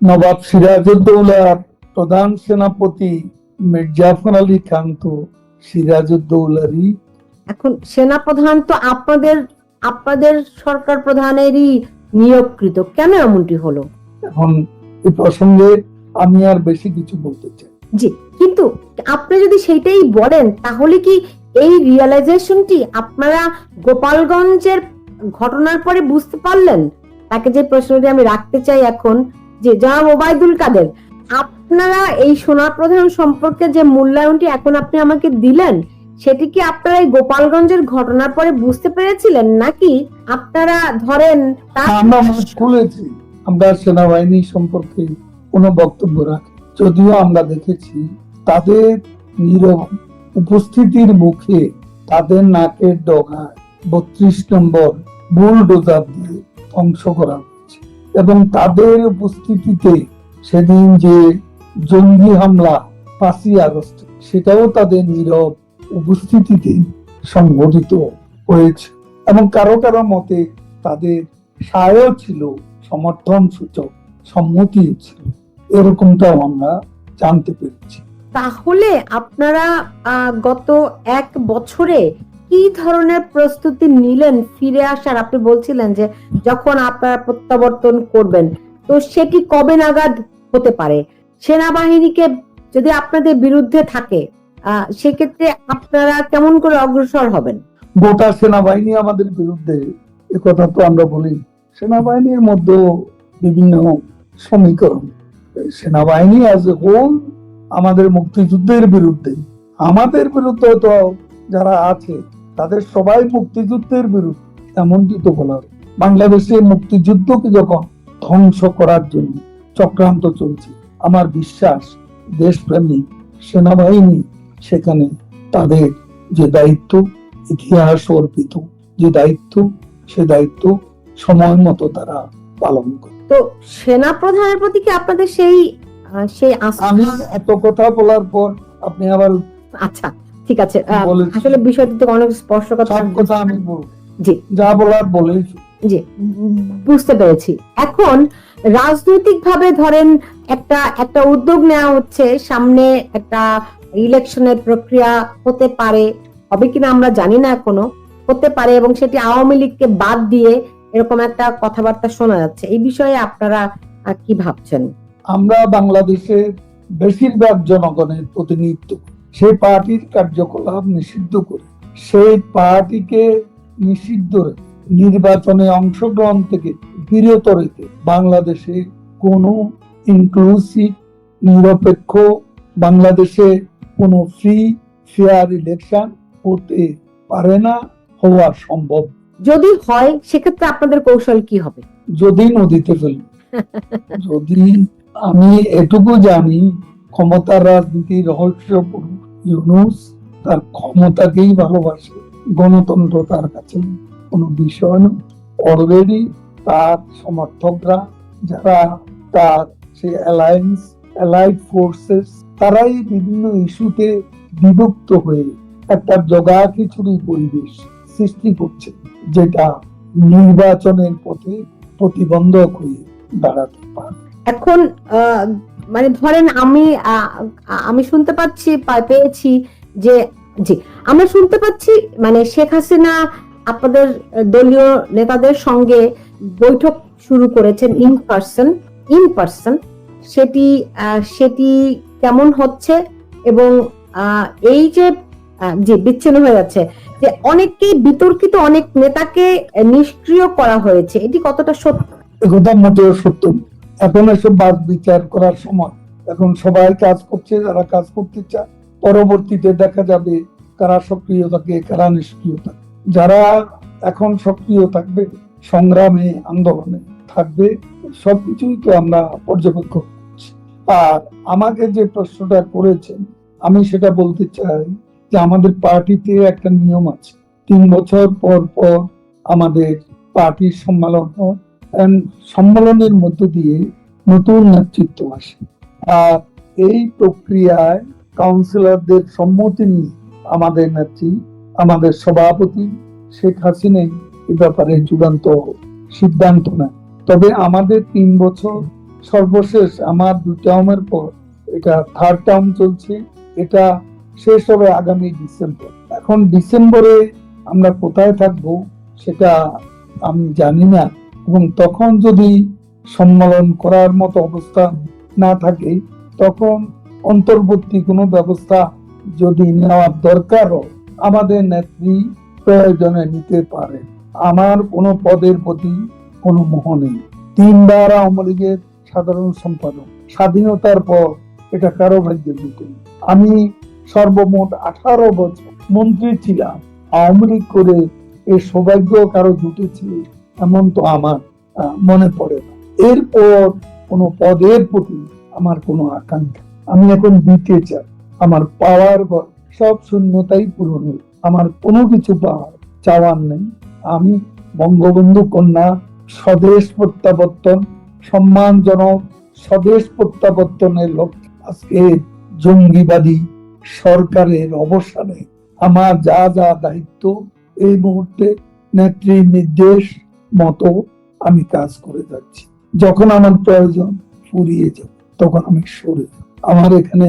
নবাব সিরাজউদ্দৌলার প্রধান সেনাপতি মির্জাফর আলী খান তো সিরাজউদ্দৌলারই। এখন সেনাপ্রধান তো আপনাদের আপনাদের সরকার প্রধানেরই নিয়োগকৃত। কেন এমনটি হলো? এখন এই প্রসঙ্গে আমি আর বেশি কিছু বলতে চাই। জি কিন্তু আপনি যদি সেইটাই বলেন তাহলে কি এই রিয়েলাইজেশনটি আপনারা গোপালগঞ্জের ঘটনার পরে বুঝতে পারলেন? তাকে যে প্রশ্নটি আমি রাখতে চাই এখন যে জনাব ওবায়দুল কাদের, আপনারা এই সোনা প্রধান সম্পর্কে যে মূল্যায়নটি এখন আপনি আমাকে দিলেন, সেটি কি আপনারা এই গোপালগঞ্জের ঘটনার পরে বুঝতে পেরেছিলেন? নাকি আপনারা ধরেন আমরা মুখ খুলেছি আমরা সেনাবাহিনী সম্পর্কে কোনো বক্তব্য রাখি যদিও আমরা দেখেছি, তাদের নীরব উপস্থিতির মুখে তাদের নাকের ডগায় বত্রিশ নম্বর বুলডোজার দিয়ে ধ্বংস করা এবং তাদের উপস্থিতিতে সেদিন যে জঙ্গি হামলা পাঁচই আগস্ট, সেটাও তাদের নীরব উপস্থিতিতে সংঘটিত হয়েছে এবং কারও কারও মতে তাদের সায়ও ছিল, সমর্থন সূচক, সম্মতি ছিল। এরকমটাও আমরা জানতে পেরেছি। তাহলে আপনারা গত এক বছরে কি ধরনের প্রস্তুতি নিলেন ফিরে আসার? আপনি বলছিলেন যে যখন আপনারা প্রত্যাবর্তন করবেন, তো সেটি কবে নাগাদ হতে পারে? সেনাবাহিনীকে যদি আপনাদের বিরুদ্ধে থাকে সেক্ষেত্রে আপনারা কেমন করে অগ্রসর হবেন? গোটা সেনাবাহিনী আমাদের বিরুদ্ধে, এ কথা তো আমরা বলি, সেনাবাহিনীর মধ্যে বিভিন্ন সমীকরণ। সেনাবাহিনী অ্যাজ এ হোল আমাদের মুক্তিযুদ্ধের বিরুদ্ধে, আমাদের বিরুদ্ধে তো যারা আছে তাদের সবাই মুক্তিযুদ্ধের বিরুদ্ধে এমনটি তো বলা। বাংলাদেশের মুক্তিযুদ্ধকে যখন ধ্বংস করার জন্য চক্রান্ত চলছে আমার বিশ্বাস দেশপ্রেমী সেনাবাহিনী সেখানে তাদের যে দায়িত্ব ইতিহাস অর্পিত যে দায়িত্ব সে দায়িত্ব সময় মতো তারা পালন করে। তো সেনা প্রধানের প্রতি কি আপনাদের সেই সেই আমি এত কথা বলার পর আপনি আবার আচ্ছা। ঠিক আছে আসলে বিষয়টি তো অনেক স্পষ্ট কথা আমি জি। যা বলার বলেছি জি বুঝতে পেরেছি। এখন রাজনৈতিক ভাবে ধরেন একটা একটা উদ্যোগ নেওয়া হচ্ছে সামনে একটা ইলেকশনের প্রক্রিয়া হতে পারে হবে কিনা আমরা জানি না এখনও হতে পারে এবং সেটি আওয়ামী লীগকে বাদ দিয়ে এরকম একটা কথাবার্তা শোনা যাচ্ছে। এই বিষয়ে আপনারা কি ভাবছেন? আমরা বাংলাদেশের বেশিরভাগ জনগণের প্রতিনিধিত্ব করি। সেই পার্টির কার্যকলাপ নিষিদ্ধ করে সেই পার্টিকে নিষিদ্ধ রেখে নির্বাচনে অংশগ্রহণ থেকে বিরত রেখে বাংলাদেশে কোনো ইনক্লুসিভ নিরপেক্ষ বাংলাদেশে কোনো ফ্রি ফেয়ার ইলেকশন হতে পারে না হওয়া সম্ভব। যদি হয় সেক্ষেত্রে আপনাদের কৌশল কি হবে? যদি নদীতে ফেলি। যদি আমি এটুকু জানি ক্ষমতার রাজনীতি রহস্যপূর্ণ। ইউনুস তার ক্ষমতাকেই ভালোবাসে, গণতন্ত্র তার কাছে কোনো বিষয় নয়। অলরেডি তার সমর্থকরা যারা, তার সে অ্যালায়েন্স অ্যালাইড ফোর্সেস তারাই বিভিন্ন ইস্যুতে বিভক্ত হয়ে একটা জগা খিচুড়ি পরিবেশ সৃষ্টি করছে, যেটা নির্বাচনের পথে প্রতিবন্ধক হয়ে দাঁড়াতে পারে। এখন মানে ধরেন আমি আমি শুনতে পাচ্ছি পেয়েছি যে, জি, আমরা শুনতে পাচ্ছি মানে শেখ হাসিনা আপনাদের দলীয় নেতাদের সঙ্গে বৈঠক শুরু করেছেন ইন পার্সন ইন পার্সন সেটি সেটি কেমন হচ্ছে এবং এই যে জি, বিচ্ছিন্ন হয়ে যাচ্ছে যে অনেককেই বিতর্কিত, অনেক নেতাকে নিষ্ক্রিয় করা হয়েছে, এটি কতটা সত্য একথা মোটেও সত্য। এখন এসব বাদ বিচার করার সময় এখন সবাই কাজ করছে, যারা কাজ করতে চায়, পরবর্তীতে দেখা যাবে কারা সক্রিয় থাকে, কারা নিষ্ক্রিয় থাকে। যারা এখন সক্রিয় থাকবে, সংগ্রামে, আন্দোলনে থাকবে, সবকিছুই তো আমরা পর্যবেক্ষণ করছি। আর আমাকে যে প্রশ্নটা করেছেন, আমি সেটা বলতে চাই যে আমাদের পার্টিতে একটা নিয়ম আছে। তিন বছর পর পর আমাদের পার্টির সম্মেলন হয়। সম্মেলনের মধ্য দিয়ে নতুন নেতৃত্ব আসে। আর এই প্রক্রিয়ায় কাউন্সিলরদের সম্মতি নিয়ে আমাদের নেত্রী, আমাদের সভাপতি শেখ হাসিনাই এ ব্যাপারে চূড়ান্ত সিদ্ধান্ত নেয় তবে আমাদের তিন বছর সর্বশেষ আমার দুই টার্মের পর এটা থার্ড টার্ম চলছে, এটা শেষ হবে আগামী ডিসেম্বর। এখন ডিসেম্বরে আমরা কোথায় থাকব সেটা আমি জানি না। এবং তখন যদি সম্মেলন করার মতো অবস্থা না থাকে, তখন অন্তর্বর্তী কোনো ব্যবস্থা যদি নেওয়ার দরকার হয় আমাদের নেত্রী প্রয়োজনে নিতে পারে। আমার কোনো পদের প্রতি কোনো মোহ নেই। তিনবার আওয়ামী লীগের সাধারণ সম্পাদক। স্বাধীনতার পর এটা কারও ভাগ্যে জুটে আমি সর্বমোট আঠারো বছর মন্ত্রী ছিলাম। আওয়ামী লীগ করে এ সৌভাগ্য কারও জুটেছে? এমন তো আমার মনে পড়ে না। এরপর কোনো পদের প্রতি আমার কোনো আকাঙ্ক্ষা। আমি এখন দিতে চাই। আমার পাওয়ার সব শূন্যতাই পূরণ হল আমার কোনো কিছু পাওয়ার চাওয়ার নেই। আমি বঙ্গবন্ধু কন্যা, স্বদেশ প্রত্যাবর্তন, সম্মানজনক স্বদেশ প্রত্যাবর্তনের লক্ষ্যে। আজকে জঙ্গিবাদী সরকারের অবসানে আমার যা যা দায়িত্ব, এই মুহূর্তে নেত্রীর নির্দেশ মতো আমি কাজ করে যাচ্ছি। যখন আমার প্রয়োজন ফুরিয়ে যাব তখন আমি সরে যাব। আমার এখানে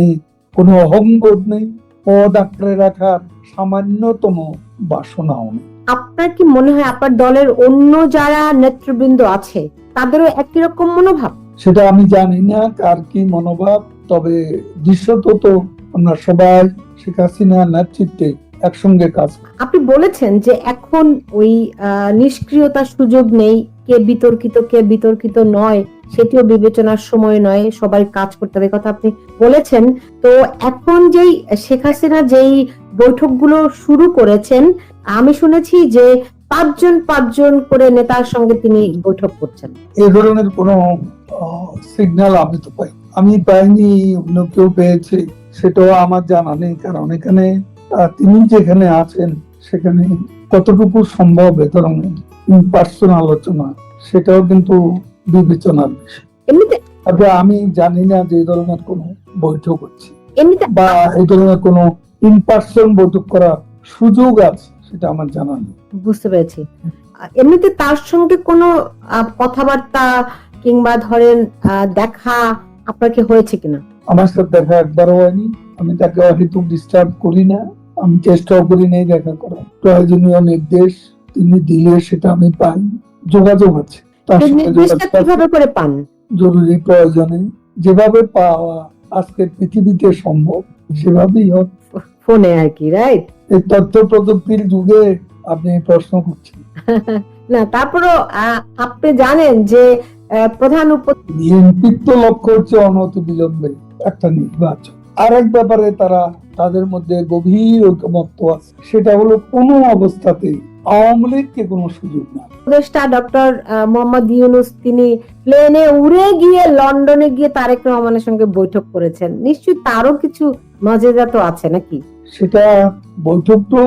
কোনো অহংবোধ নেই পদ আঁকড়ে রাখার সামান্যতম বাসনাও নেই। আপনার কি মনে হয় আপনার দলের অন্য যারা নেতৃবৃন্দ আছে তাদেরও একই রকম মনোভাব? সেটা আমি জানি না কার কি মনোভাব তবে দৃশ্যত তো আমরা সবাই শেখ হাসিনার নেতৃত্বে একসঙ্গে কাজ। আপনি বলেছেন যে এখন ওই নিষ্ক্রিয়তার সুযোগ নেই কে বিতর্কিত কে বিতর্কিত নয় সেটিও বিবেচনার সময় নয় সবাই কাজ করতে হবে। কথা আপনি বলেছেন। তো এখন যেই শেখ হাসিনা যেই বৈঠকগুলো শুরু করেছেন আমি শুনেছি যে পাঁচজন পাঁচজন করে নেতার সঙ্গে তিনি বৈঠক করছেন। এই ধরনের কোনো সিগন্যাল আমি তো পাই আমি পাইনি অন্য কেউ পেয়েছে সেটাও আমার জানা নেই কারণ এখানে তিনি যেখানে আছেন সেখানে কতটুকু সম্ভব এ ধরনের পার্সোনাল আলোচনা সেটাও কিন্তু বিবেচনার বিষয়। তবে আমি জানি না যে ধরনের কোনো বৈঠক হচ্ছে। বা এই ধরনের কোনো ইন পার্সন বৈঠক করার সুযোগ আছে সেটা আমার জানা নেই। বুঝতে পেরেছি। এমনিতে তার সঙ্গে কোনো কথাবার্তা কিংবা ধরেন দেখা আপনার কি হয়েছে কিনা? আমার সাথে দেখা একবারও হয়নি। আমি তাকে অহেতুক ডিস্টার্ব করি না। আমি চেষ্টাও করি নাই দেখা করার। প্রয়োজনীয় নির্দেশ তিনি দিলে সেটা আমি পাই। যোগাযোগ আছে। তার সঙ্গে করে পান? জরুরি প্রয়োজনে যেভাবে পাওয়া আজকে পৃথিবীতে সম্ভব সেভাবেই হোক। ফোনে আর কি রাইট এই তথ্য প্রযুক্তির যুগে আপনি প্রশ্ন করছেন। না তারপরও আপনি জানেন যে প্রধান উপ বিএনপির তো লক্ষ্য হচ্ছে অনত বিলম্বে একটা নির্বাচন। আর এক ব্যাপারে তারা তাদের মধ্যে গভীর ঐকমত্য আছে। সেটা হলো কোনো অবস্থাতেই আওয়ামী লীগকে কোনো সুযোগ না। উপদেষ্টা ডক্টর মোহাম্মদ ইউনুস তিনি প্লেনে উড়ে গিয়ে লন্ডনে গিয়ে তারেক রহমানের সঙ্গে বৈঠক করেছেন। নিশ্চয়ই তারও কিছু মজেদা তো আছে নাকি? সেটা বৈঠক তো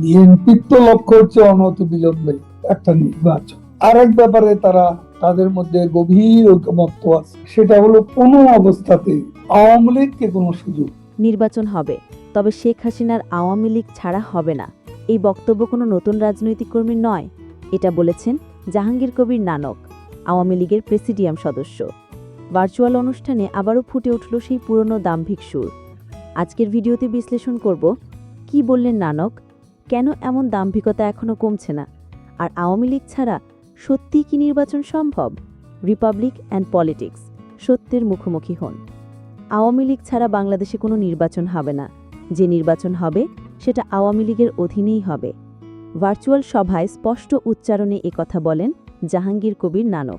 বিএনপির তো লক্ষ্য হচ্ছে অনতি বিলম্বে একটা নির্বাচন। আর এক ব্যাপারে তারা তাদের মধ্যে গভীর ঐকমত্য আছে। সেটা হলো কোনো অবস্থাতে আওয়ামী লীগকে কোনো সুযোগ নির্বাচন হবে, তবে শেখ হাসিনার আওয়ামী লীগ ছাড়া হবে না। এই বক্তব্য কোনো নতুন রাজনৈতিক কর্মীর নয়, এটা বলেছেন জাহাঙ্গীর কবির নানক, আওয়ামী লীগের প্রেসিডিয়াম সদস্য। ভার্চুয়াল অনুষ্ঠানে আবারও ফুটে উঠল সেই পুরনো দাম্ভিক সুর। আজকের ভিডিওতে বিশ্লেষণ করব, কি বললেন নানক? কেন এমন দাম্ভিকতা এখনও কমছে না? আর আওয়ামী লীগ ছাড়া সত্যিই কি নির্বাচন সম্ভব? রিপাবলিক অ্যান্ড পলিটিক্স, সত্যের মুখোমুখি হন। আওয়ামী লীগ ছাড়া বাংলাদেশে কোনো নির্বাচন হবে না। যে নির্বাচন হবে, সেটা আওয়ামী লীগের অধীনেই হবে। ভার্চুয়াল সভায় স্পষ্ট উচ্চারণে কথা বলেন জাহাঙ্গীর কবির নানক।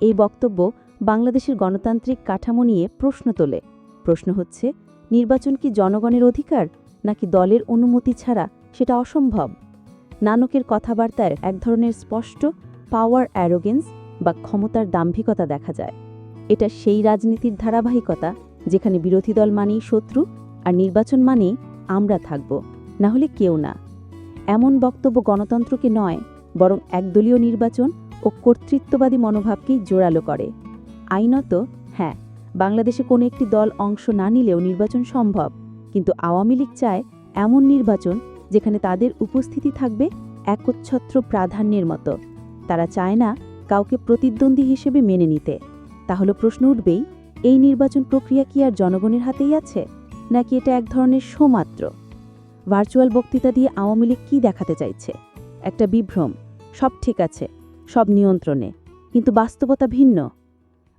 এই বক্তব্য বাংলাদেশের গণতান্ত্রিক কাঠামো নিয়ে প্রশ্ন তোলে। প্রশ্ন হচ্ছে, নির্বাচন কি জনগণের অধিকার, নাকি দলের অনুমতি ছাড়া সেটা অসম্ভব? নানকের কথাবার্তায় এক ধরনের স্পষ্ট পাওয়ার অ্যারোগেন্স বা ক্ষমতার দাম্ভিকতা দেখা যায়। এটা সেই রাজনীতির ধারাবাহিকতা যেখানে বিরোধী দল মানেই শত্রু আর নির্বাচন মানেই আমরা থাকব, না হলে কেউ না। এমন বক্তব্য গণতন্ত্রকে নয়, বরং একদলীয় নির্বাচন ও কর্তৃত্ববাদী মনোভাবকেই জোরালো করে। আইনত হ্যাঁ বাংলাদেশে কোনো একটি দল অংশ না নিলেও নির্বাচন সম্ভব, কিন্তু আওয়ামী লীগ চায় এমন নির্বাচন যেখানে তাদের উপস্থিতি থাকবে একচ্ছত্র প্রাধান্যের মতো। তারা চায় না কাউকে প্রতিদ্বন্দ্বী হিসেবে মেনে নিতে। তাহলে প্রশ্ন উঠবেই এই নির্বাচন প্রক্রিয়া কি আর জনগণের হাতেই আছে? নাকি এটা এক ধরনের শো মাত্র ভার্চুয়াল বক্তৃতা দিয়ে আওয়ামী লীগ কী দেখাতে চাইছে? একটা বিভ্রম, সব ঠিক আছে, সব নিয়ন্ত্রণে, কিন্তু বাস্তবতা ভিন্ন।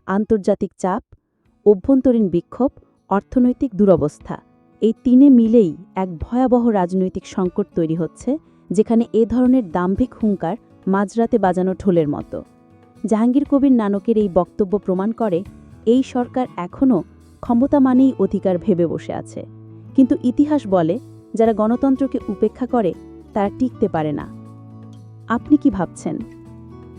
আন্তর্জাতিক চাপ, অভ্যন্তরীণ বিক্ষোভ, অর্থনৈতিক দুরবস্থা, এই তিনে মিলেই এক ভয়াবহ রাজনৈতিক সংকট তৈরি হচ্ছে, যেখানে এ ধরনের দাম্ভিক হুঙ্কার মাঝরাতে বাজানো ঢোলের মতো। জাহাঙ্গীর কবির নানকের এই বক্তব্য প্রমাণ করে এই সরকার এখনও ক্ষমতা মানেই অধিকার ভেবে বসে আছে। কিন্তু ইতিহাস বলে, যারা গণতন্ত্রকে উপেক্ষা করে, তারা টিকতে পারে না। আপনি কি ভাবছেন?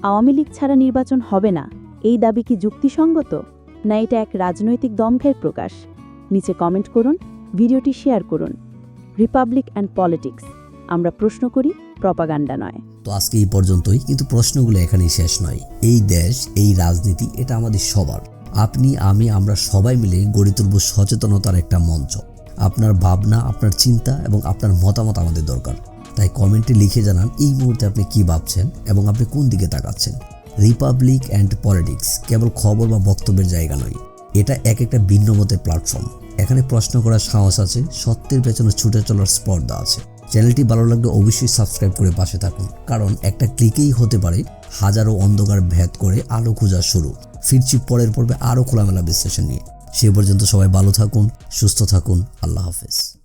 আওয়ামী লীগ ছাড়া নির্বাচন হবে না? এই দাবি কি যুক্তিসঙ্গত? না এটা এক রাজনৈতিক দম্ভের প্রকাশ? নিচে কমেন্ট করুন, ভিডিওটি শেয়ার করুন। রিপাবলিক অ্যান্ড পলিটিক্স, আমরা প্রশ্ন করি, প্রপাগান্ডা নয়। তো আজকে এই পর্যন্তই, কিন্তু প্রশ্নগুলো এখানেই শেষ নয়। এই দেশ, এই রাজনীতি, এটা আমাদের সবার। আপনি, আমি, আমরা সবাই মিলে গড়ে তুলব সচেতনতার একটা মঞ্চ। আপনার ভাবনা, আপনার চিন্তা এবং আপনার মতামত আমাদের দরকার। তাই কমেন্টে লিখে জানান এই মুহূর্তে আপনি কি ভাবছেন এবং আপনি কোন দিকে তাকাচ্ছেন। রিপাবলিক অ্যান্ড পলিটিক্স কেবল খবর বা বক্তব্যের জায়গা নয়। এটা এক একটা ভিন্ন মতের প্ল্যাটফর্ম এখানে প্রশ্ন করার সাহস আছে, সত্যের পেছনে ছুটে চলার স্পর্ধা আছে। চ্যানেলটি ভালো লাগলে অবশ্যই সাবস্ক্রাইব করে পাশে থাকুন। কারণ একটা ক্লিকেই হতে পারে হাজারো অন্ধকার ভেদ করে আলো খোঁজা শুরু। ফিরছি পরের পর্বে আরও খোলামেলা বিশ্লেষণ নিয়ে। সে পর্যন্ত সবাই ভালো থাকুন, সুস্থ থাকুন, আল্লাহ হাফেজ।